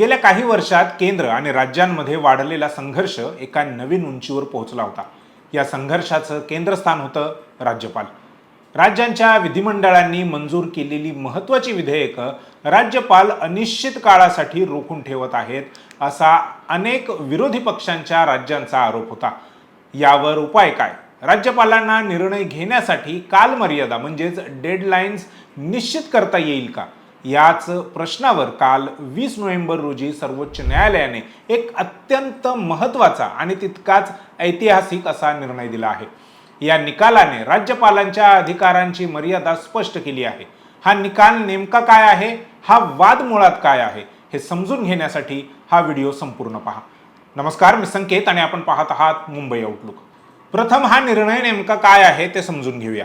गेल्या काही वर्षात केंद्र आणि राज्यांमध्ये वाढलेला संघर्ष एका नवीन उंचीवर पोहोचला होता. या संघर्षाचं केंद्रस्थान होतं राज्यपाल. राज्यांच्या विधिमंडळांनी मंजूर केलेली महत्त्वाची विधेयकं राज्यपाल अनिश्चित काळासाठी रोखून ठेवत आहेत असा अनेक विरोधी पक्षांच्या राज्यांचा आरोप होता. यावर उपाय काय? राज्यपालांना निर्णय घेण्यासाठी कालमर्यादा म्हणजेच डेडलाईन्स निश्चित करता येईल का? याच प्रश्नावर काल वीस नोव्हेंबर रोजी सर्वोच्च न्यायालयाने एक अत्यंत महत्त्वाचा आणि तितकाच ऐतिहासिक असा निर्णय दिला आहे. या निकालाने राज्यपालांच्या अधिकारांची मर्यादा स्पष्ट केली आहे. हा निकाल नेमका काय आहे? हा वाद मुळात काय आहे? हे समजून घेण्यासाठी हा व्हिडिओ संपूर्ण पहा. नमस्कार मी संकेत आणि आपण पाहत आहात मुंबई आउटलुक प्रथम हा निर्णय नेमका काय आहे ते समजून घेऊया.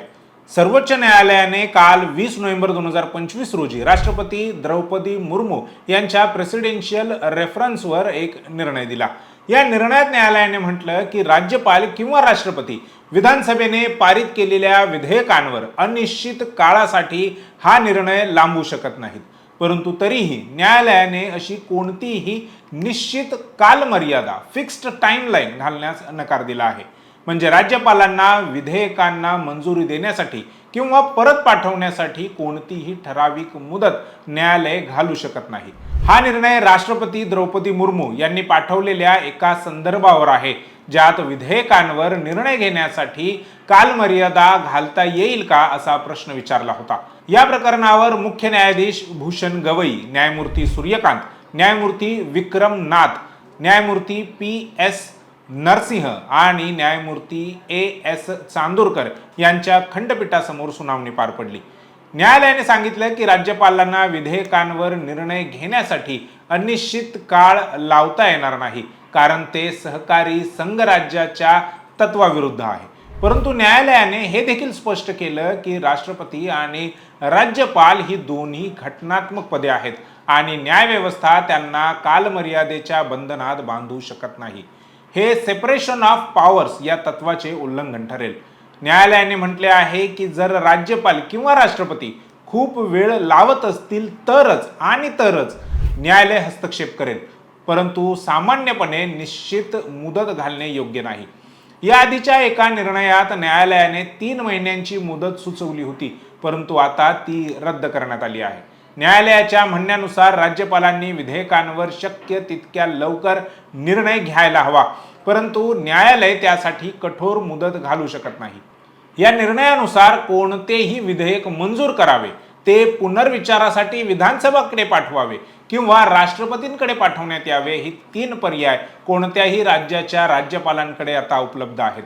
सर्वोच्च न्यायालयाने काल वीस नोव्हेंबर दोन हजार पंचवीस रोजी राष्ट्रपती द्रौपदी मुर्मू यांच्या प्रेसिडेन्शियल रेफरन्सवर एक निर्णय दिला. या निर्णयात न्यायालयाने म्हटलं की राज्यपाल किंवा राष्ट्रपती विधानसभेने पारित केलेल्या विधेयकांवर अनिश्चित काळासाठी हा निर्णय लांबू शकत नाहीत. परंतु तरीही न्यायालयाने अशी कोणतीही निश्चित कालमर्यादा फिक्स्ड टाईमलाईन घालण्यास नकार दिला आहे. म्हणजे राज्यपालांना विधेयकांना मंजुरी देण्यासाठी किंवा परत पाठवण्यासाठी कोणतीही ठराविक मुदत न्यायालय घालू शकत नाही. हा निर्णय राष्ट्रपती द्रौपदी मुर्मू यांनी पाठवलेल्या एका संदर्भावर आहे ज्यात विधेयकांवर निर्णय घेण्यासाठी कालमर्यादा घालता येईल का असा प्रश्न विचारला होता. या प्रकरणावर मुख्य न्यायाधीश भूषण गवई न्यायमूर्ती सूर्यकांत न्यायमूर्ती विक्रम नाथ न्यायमूर्ती पी एस नरसिंह आणि न्यायमूर्ती ए एस चांदूरकर यांच्या खंडपीठासमोर सुनावणी पार पडली. न्यायालयाने सांगितलं की राज्यपालांना विधेयकांवर निर्णय घेण्यासाठी अनिश्चित काळ लावता येणार नाही कारण ते सहकारी संघराज्याच्या तत्वाविरुद्ध आहे. परंतु न्यायालयाने हे देखील स्पष्ट केलं की राष्ट्रपती आणि राज्यपाल ही दोन्ही घटनात्मक पदे आहेत आणि न्यायव्यवस्था त्यांना कालमर्यादेच्या बंधनात बांधू शकत नाही. हे सेपरेशन ऑफ पॉवर्स या तत्वाचे उल्लंघन ठरेल. न्यायालयाने म्हटले आहे की जर राज्यपाल किंवा राष्ट्रपती खूप वेळ लावत असतील तरच आणि तरच न्यायालय हस्तक्षेप करेल. परंतु सामान्यपणे निश्चित मुदत घालणे योग्य नाही. या आधीच्या एका निर्णयात न्यायालयाने तीन महिन्यांची मुदत सुचवली होती परंतु आता ती रद्द करण्यात आली आहे. न्यायालयाच्या म्हणण्यानुसार राज्यपालांनी विधेयकांवर शक्य तितक्या लवकर निर्णय घ्यायला हवा. परंतु न्यायालय त्यासाठी कठोर मुदत घालू शकत नाही. या निर्णयानुसार कोणतेही विधेयक मंजूर करावे ते पुनर्विचारासाठी विधानसभाकडे पाठवावे किंवा राष्ट्रपतींकडे पाठवण्यात यावे ही तीन पर्याय कोणत्याही राज्याच्या राज्यपालांकडे आता उपलब्ध आहेत.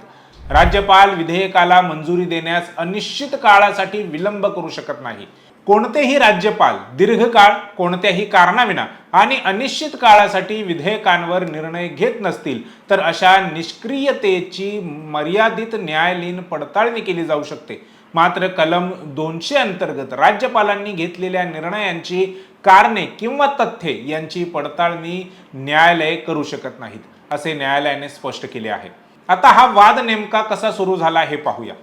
राज्यपाल विधेयकाला मंजुरी देण्यास अनिश्चित काळासाठी विलंब करू शकत नाही. कोणतेही राज्यपाल दीर्घकाळ कोणत्याही कारणाविना आणि अनिश्चित काळासाठी विधेयकांवर निर्णय घेत नसतील तर अशा निष्क्रियतेची मर्यादित न्यायालयीन पडताळणी केली जाऊ शकते. मात्र कलम दोनशे अंतर्गत राज्यपालांनी घेतलेल्या निर्णयांची कारणे किंवा तथ्ये यांची पडताळणी न्यायालय करू शकत नाहीत असे न्यायालयाने स्पष्ट केले आहे. आता हा वाद नेमका कसा सुरू झाला हे पाहूया.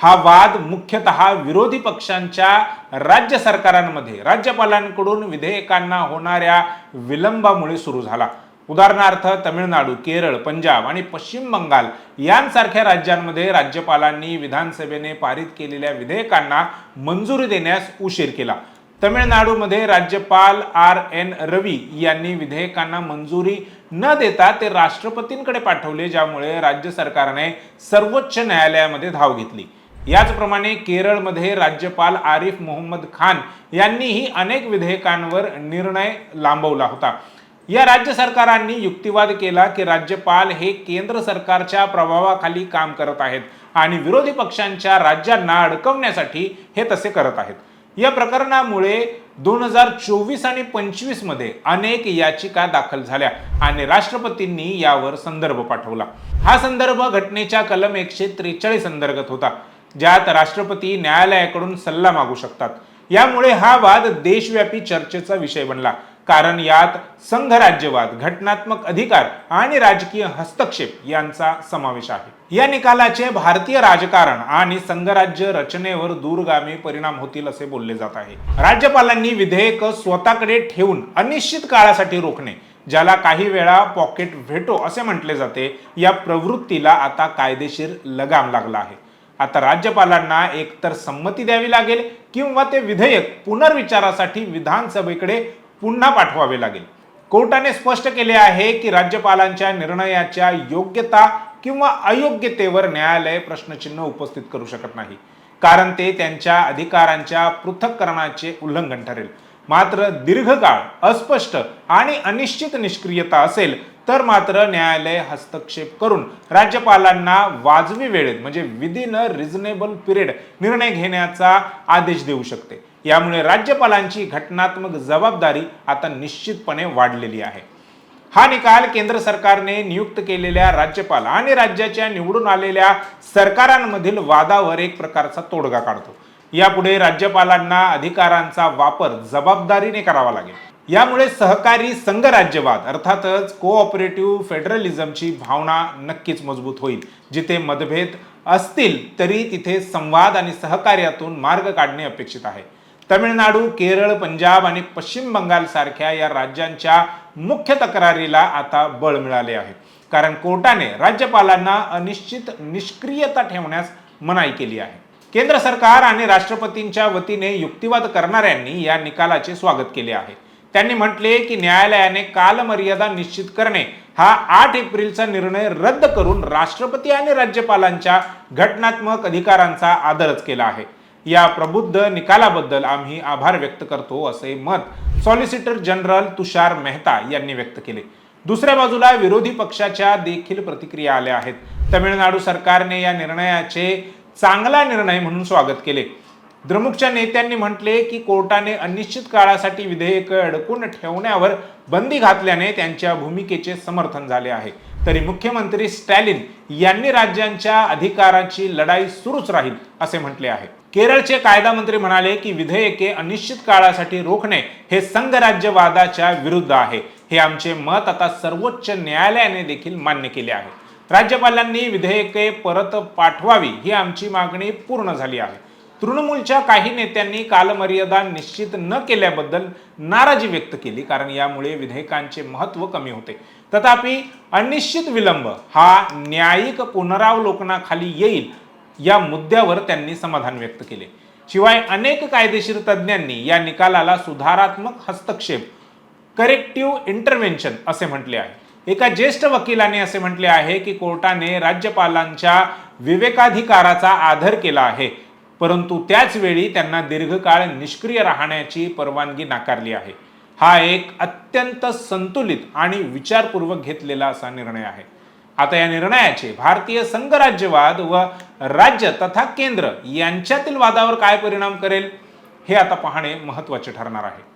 हा वाद मुख्यतः विरोधी पक्षांच्या राज्य सरकारांमध्ये राज्यपालांकडून विधेयकांना होणाऱ्या विलंबामुळे सुरू झाला. उदाहरणार्थ तमिळनाडू केरळ पंजाब आणि पश्चिम बंगाल यांसारख्या राज्यांमध्ये राज्यपालांनी विधानसभेने पारित केलेल्या विधेयकांना मंजुरी देण्यास उशीर केला. तमिळनाडूमध्ये राज्यपाल आर एन रवी यांनी विधेयकांना मंजुरी न देता ते राष्ट्रपतींकडे पाठवले ज्यामुळे राज्य सरकारने सर्वोच्च न्यायालयामध्ये धाव घेतली. याचप्रमाणे केरळमध्ये राज्यपाल आरिफ मोहम्मद खान यांनीही अनेक विधेयकांवर निर्णय लांबवला होता. या राज्य सरकारांनी युक्तिवाद केला की राज्यपाल हे केंद्र सरकारच्या प्रभावाखाली काम करत आहेत आणि विरोधी पक्षांच्या राज्यांना अडकवण्यासाठी हे तसे करत आहेत. या प्रकरणामुळे दोन हजार चोवीस आणि पंचवीसमध्ये अनेक याचिका दाखल झाल्या आणि राष्ट्रपतींनी यावर संदर्भ पाठवला. हा संदर्भ घटनेच्या कलम एकशे त्रेचाळीस अंतर्गत होता. ज्यात राष्ट्रपती न्यायालयाकडून सल्ला मागू शकतात. यामुळे हा वाद देशव्यापी चर्चेचा विषय बनला. कारण यात संघराज्यवाद घटनात्मक अधिकार आणि राजकीय हस्तक्षेप यांचा समावेश आहे. या निकालाचे भारतीय राजकारण आणि संघराज्य रचनेवर दूरगामी परिणाम होतील असे बोलले जात आहे. राज्यपालांनी विधेयक स्वतःकडे ठेवून अनिश्चित काळासाठी रोखणे ज्याला काही वेळा पॉकेट व्हेटो असे म्हटले जाते या प्रवृत्तीला आता कायदेशीर लगाम लागला आहे. आता राज्यपालांना एकतर संमती द्यावी लागेल किंवा ते विधेयक पुनर्विचारासाठी विधानसभेकडे पुन्हा पाठवावे लागेल. कोर्टाने स्पष्ट केले आहे की राज्यपालांच्या निर्णयाच्या योग्यता किंवा अयोग्यतेवर न्यायालय प्रश्नचिन्ह उपस्थित करू शकत नाही. कारण ते त्यांच्या अधिकारांच्या पृथक्करणाचे उल्लंघन ठरेल. मात्र दीर्घकाळ अस्पष्ट आणि अनिश्चित निष्क्रियता असेल तर मात्र न्यायालय हस्तक्षेप करून राज्यपालांना वाजवी वेळेत म्हणजे विदिन अ रिझनेबल पिरियड निर्णय घेण्याचा आदेश देऊ शकते. यामुळे राज्यपालांची घटनात्मक जबाबदारी आता निश्चितपणे वाढलेली आहे. हा निकाल केंद्र सरकारने नियुक्त केलेल्या राज्यपाल आणि राज्याच्या निवडून आलेल्या सरकारांमधील वादावर एक प्रकारचा तोडगा काढतो. यापुढे राज्यपालांना अधिकारांचा वापर जबाबदारीने करावा लागेल. यामुळे सहकारी संघराज्यवाद अर्थातच कोऑपरेटिव्ह फेडरलिझमची भावना नक्कीच मजबूत होईल. जिथे मतभेद असतील तरी तिथे संवाद आणि सहकार्यातून मार्ग काढणे अपेक्षित आहे. तमिळनाडू केरळ पंजाब आणि पश्चिम बंगाल सारख्या या राज्यांच्या मुख्य तक्रारीला आता बळ मिळाले आहे. कारण कोर्टाने राज्यपालांना अनिश्चित निष्क्रियता ठेवण्यास मनाई केली आहे. केंद्र सरकार आणि राष्ट्रपतींच्या वतीने युक्तिवाद करणाऱ्यांनी या निकालाचे स्वागत केले आहे. त्यांनी म्हटले की न्यायालयाने कालमर्यादा निश्चित करणे हा आठ एप्रिलचा निर्णय रद्द करून राष्ट्रपती आणि राज्यपालांच्या घटनात्मक अधिकारांचा आदरच केला आहे. या प्रबुद्ध निकालाबद्दल आम्ही आभार व्यक्त करतो असे मत सॉलिसिटर जनरल तुषार मेहता यांनी व्यक्त केले. दुसऱ्या बाजूला विरोधी पक्षाच्या देखील प्रतिक्रिया आल्या आहेत. तमिळनाडू सरकारने या निर्णयाचे चांगला निर्णय म्हणून स्वागत केले. द्रमुकच्या नेत्यांनी म्हटले की कोर्टाने अनिश्चित काळासाठी विधेयक अडकून ठेवण्यावर बंदी घातल्याने त्यांच्या भूमिकेचे समर्थन झाले आहे. तरी मुख्यमंत्री स्टॅलिन यांनी राज्यांच्या अधिकाराची लढाई सुरूच राहील असे म्हटले आहे. केरळचे कायदा मंत्री म्हणाले की विधेयके अनिश्चित काळासाठी रोखणे हे संघराज्यवादाच्या विरुद्ध आहे. हे आमचे मत आता सर्वोच्च न्यायालयाने देखील मान्य केले आहे. राज्यपालांनी विधेयके परत पाठवावी ही आमची मागणी पूर्ण झाली आहे. तृणमूलच्या काही नेत्यांनी कालमर्यादा निश्चित न केल्याबद्दल नाराजी व्यक्त केली कारण यामुळे विधेयकांचे महत्त्व कमी होते. तथापि अनिश्चित विलंब हा न्यायिक पुनरावलोकनाखाली येईल या मुद्द्यावर त्यांनी समाधान व्यक्त केले. शिवाय अनेक कायदेशीर तज्ज्ञांनी या निकालाला सुधारात्मक हस्तक्षेप करेक्टिव्ह इंटरव्हेन्शन असे म्हटले आहे. एका ज्येष्ठ वकिलाने असे म्हटले आहे की कोर्टाने राज्यपालांच्या विवेकाधिकाराचा आदर केला आहे. परंतु त्याचवेळी त्यांना दीर्घकाळ निष्क्रिय राहण्याची परवानगी नाकारली आहे. हा एक अत्यंत संतुलित आणि विचारपूर्वक घेतलेला असा निर्णय आहे. आता या निर्णयाचे भारतीय संघराज्यवाद व राज्य तथा केंद्र यांच्यातील वादावर काय परिणाम करेल हे आता पाहणे महत्त्वाचे ठरणार आहे.